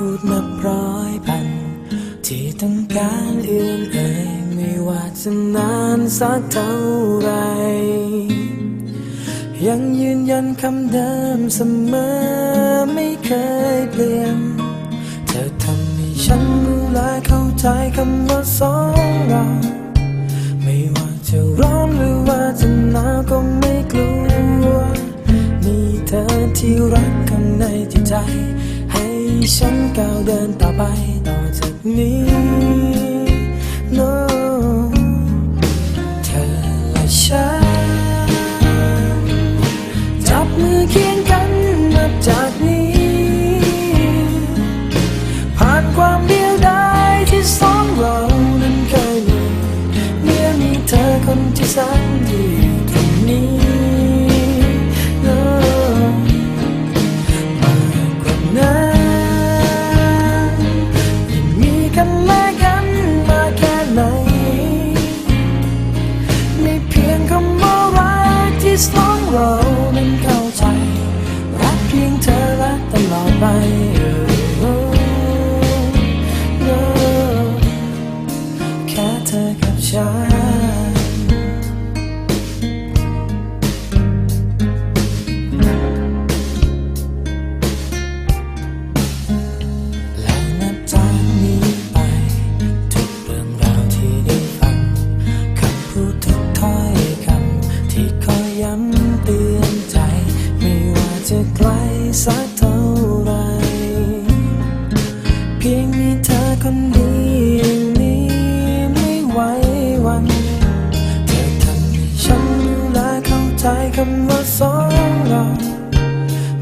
พูดนับร้อยพัน ที่ต้องการเอื้อนเอ่ยไม่ว่าจะนานสักเท่าไร ยังยืนยันคำเดิมเสมอไม่เคย นก้า ฉัน แล้วนับจากนี้ไป ทุกเรื่องราวที่ได้ฟังคำพูดทุกถ้อยคำที่คอยย้ำเตือนใจ ไม่ว่าจะไกลสักเท่าไร เพียงมีเธอคนเดียว ว่าสองเรา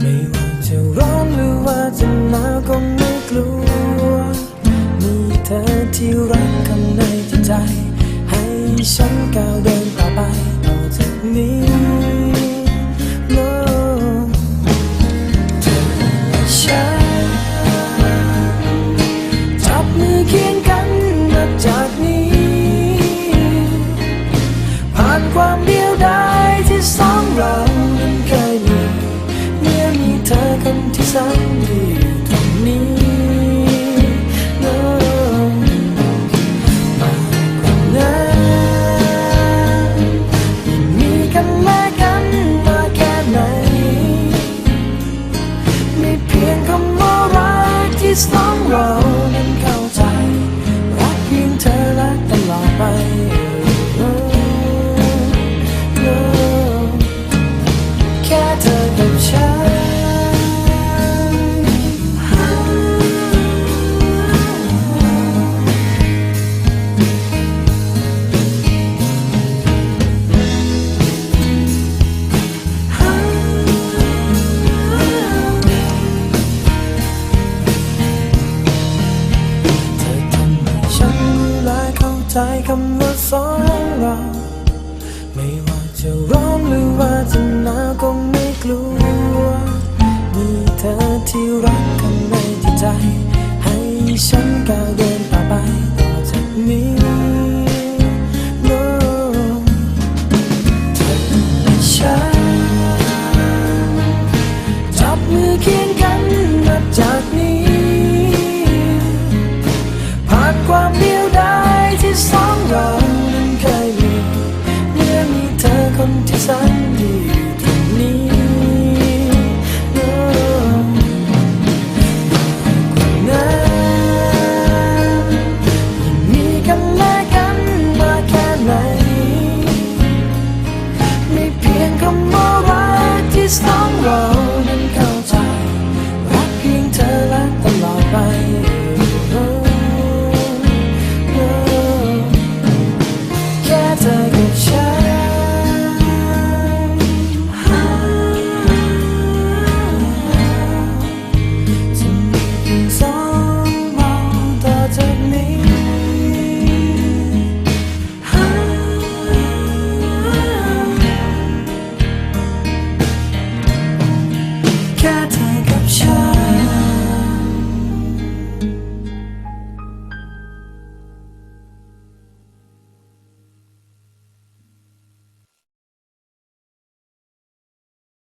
ไม่ว่าจะร้อนหรือว่าจะหนาวก็ไม่กลัว มีเธอที่รักข้างในจิตใจ ให้ฉันก้าวเดินไป คนที่แสนดีอยู่ตรงนี้ no มากกว่านั้นมีกันและกันมาแค่ไหนไม่เพียงคำว่ารักที่สองเรานั้นเข้าใจ รักเพียงเธอและตลอดไปแค่เธอ ฉันรู้และเข้าใจคำว่าสองเรา ไม่ว่าจะร้อนหรือว่าจะหนาวก็ไม่